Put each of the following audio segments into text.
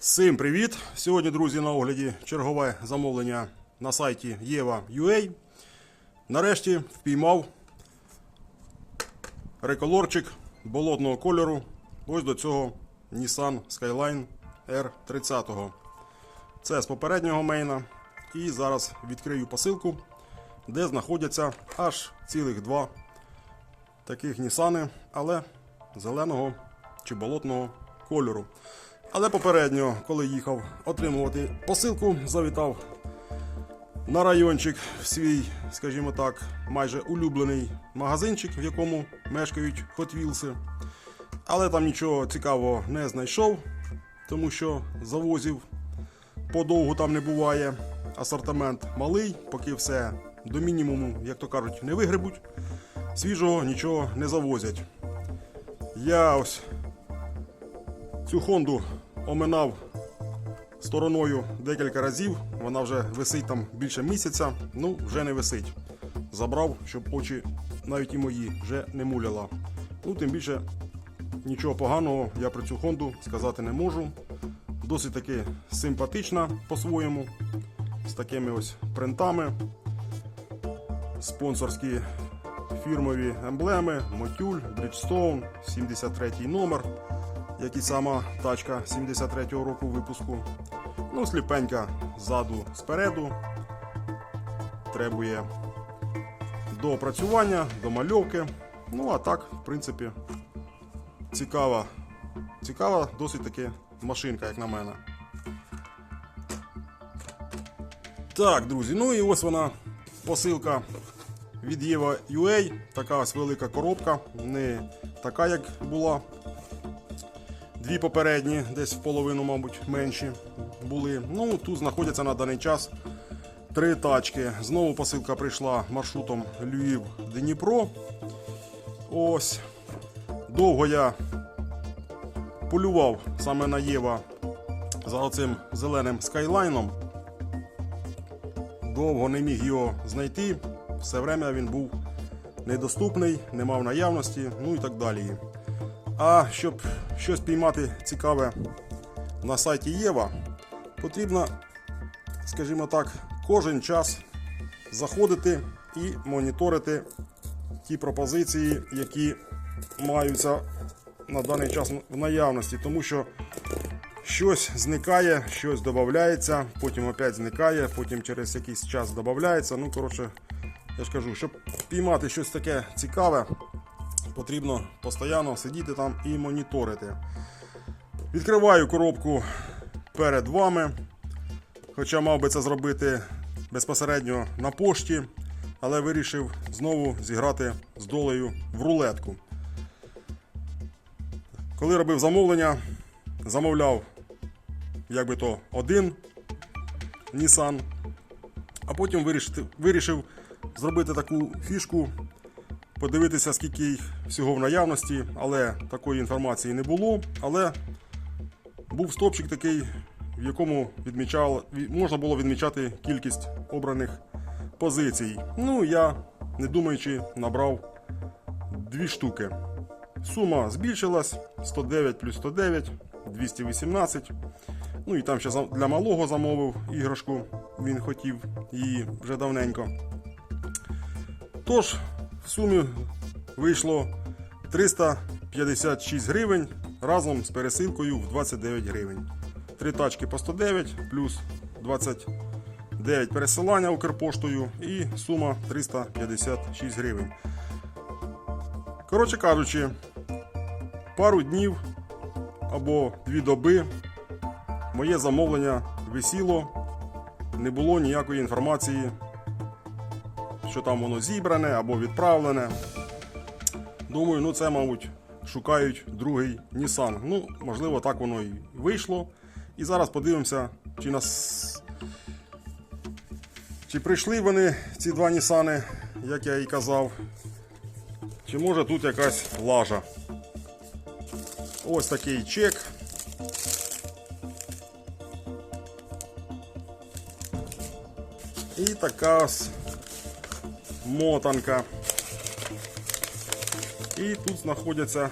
Всім привіт! Сьогодні, друзі, на огляді чергове замовлення на сайті Єва.ua. Нарешті впіймав реколорчик болотного кольору. Ось до цього Nissan Skyline R30. Це з попереднього мейна. І зараз відкрию посилку, де знаходяться аж цілих два таких Нісани, але зеленого чи болотного кольору. Але попередньо, коли їхав отримувати посилку, завітав на райончик в свій, скажімо так, майже улюблений магазинчик, в якому мешкають Wheels. Але там нічого цікавого не знайшов, тому що завозів подовгу там не буває. Асортимент малий, поки все до мінімуму, як то кажуть, не вигребуть. Свіжого нічого не завозять. Я ось Цю Хонду оминав стороною декілька разів. Вона вже висить там більше місяця. Ну, вже не висить. Забрав, щоб очі навіть і мої вже не муляла. Ну, тим більше нічого поганого я про цю Хонду сказати не можу. Досить таки симпатична по-своєму. З такими ось принтами. Спонсорські фірмові емблеми, Мотюль, Bridgestone, 73 номер як і сама тачка 73-го року випуску. Ну, сліпенька ззаду спереду. Требує до опрацювання, до мальовки. Ну, а так, в принципі, цікава. Цікава досить таки машинка, як на мене. Так, друзі, ну і ось вона посилка від Єва UA. Така ось велика коробка. Не така, як була Дві попередні, десь в половину, мабуть, менші були. Ну, тут знаходяться на даний час три тачки. Знову посилка прийшла маршрутом Львів-Дніпро. Ось. Довго я полював саме на Єва за оцим зеленим скайлайном. Довго не міг його знайти. Все время він був недоступний, не мав наявності, ну і так далі. А щоб щось піймати цікаве на сайті Єва, потрібно, скажімо так, кожен час заходити і моніторити ті пропозиції, які маються на даний час в наявності, тому що щось зникає, щось додається, потім опять зникає, потім через якийсь час додається. Ну, коротше, я ж кажу, щоб піймати щось таке цікаве потрібно постійно сидіти там і моніторити. Відкриваю коробку перед вами. Хоча мав би це зробити безпосередньо на пошті, але вирішив знову зіграти з долею в рулетку. Коли робив замовлення, замовляв як би то один Nissan, а потім вирішив, зробити таку фішку подивитися, скільки їх всього в наявності, але такої інформації не було. Але був стопчик такий, в якому відмічав, можна було відмічати кількість обраних позицій. Ну, я, не думаючи, набрав дві штуки. Сума збільшилась 109 плюс 109, 218. Ну і там ще для малого замовив іграшку, він хотів її вже давненько. Тож, сумі вийшло 356 гривень разом з пересилкою в 29 гривень. Три тачки по 109 плюс 29 пересилання Укрпоштою і сума 356 гривень. Коротше кажучи, пару днів або дві доби моє замовлення висіло, не було ніякої інформації що там воно зібране або відправлене. Думаю, ну це, мабуть, шукають другий Nissan. Ну, можливо, так воно і вийшло. І зараз подивимося, чи нас. Чи прийшли вони, ці два Нісани, як я і казав. Чи може тут якась лажа. Ось такий чек. І така мотанка. І тут знаходяться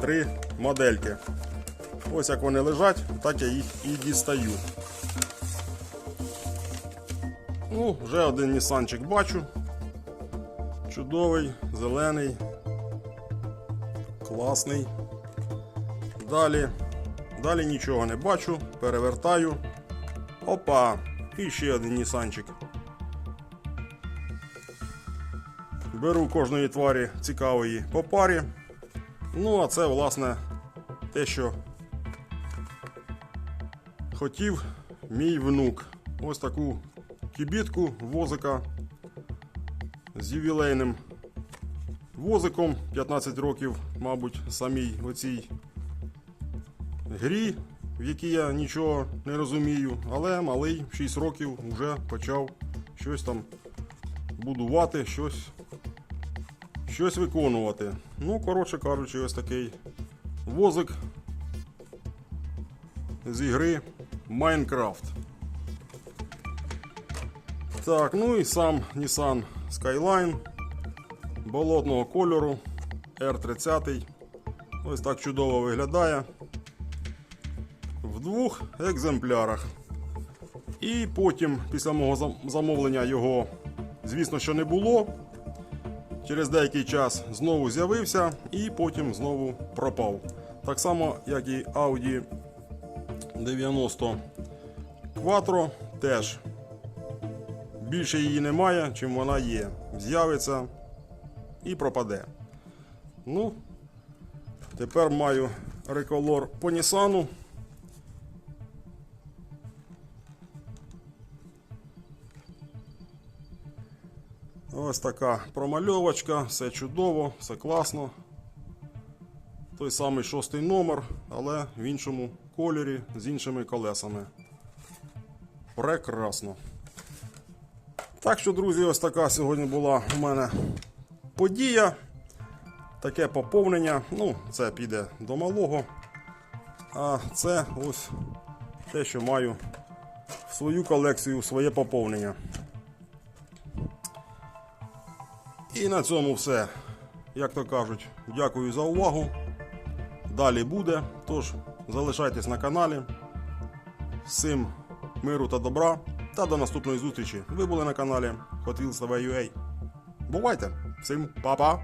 три модельки. Ось як вони лежать, так я їх і дістаю. Ну, вже один Нісанчик бачу. Чудовий, зелений, класний. Далі. Далі нічого не бачу. Перевертаю. Опа! І ще один Нісанчик. Беру кожної тварі цікавої по парі. Ну, а це, власне, те, що хотів мій внук. Ось таку кібітку возика з ювілейним возиком 15 років, мабуть, самій оцій грі, в якій я нічого не розумію, але малий 6 років вже почав щось там будувати, щось, щось виконувати. Ну, коротше кажучи, ось такий возик з ігри Майнкрафт. Так, ну і сам Nissan Skyline болотного кольору R30. Ось так чудово виглядає. В двох екземплярах. І потім, після мого замовлення, його, звісно, що не було. Через деякий час знову з'явився і потім знову пропав. Так само, як і Audi 90 Quattro теж більше її немає, чим вона є. З'явиться і пропаде. Ну, тепер маю реколор по Нісану. Ось така промальовочка, все чудово, все класно. Той самий шостий номер, але в іншому кольорі з іншими колесами. Прекрасно. Так що, друзі, ось така сьогодні була у мене подія. Таке поповнення. Ну, це піде до малого. А це ось те, що маю в свою колекцію, в своє поповнення. І на цьому все. Як то кажуть, дякую за увагу. Далі буде. Тож залишайтесь на каналі. Всім миру та добра. Та до наступної зустрічі. Ви були на каналі Hot. Бувайте! Всім па-па!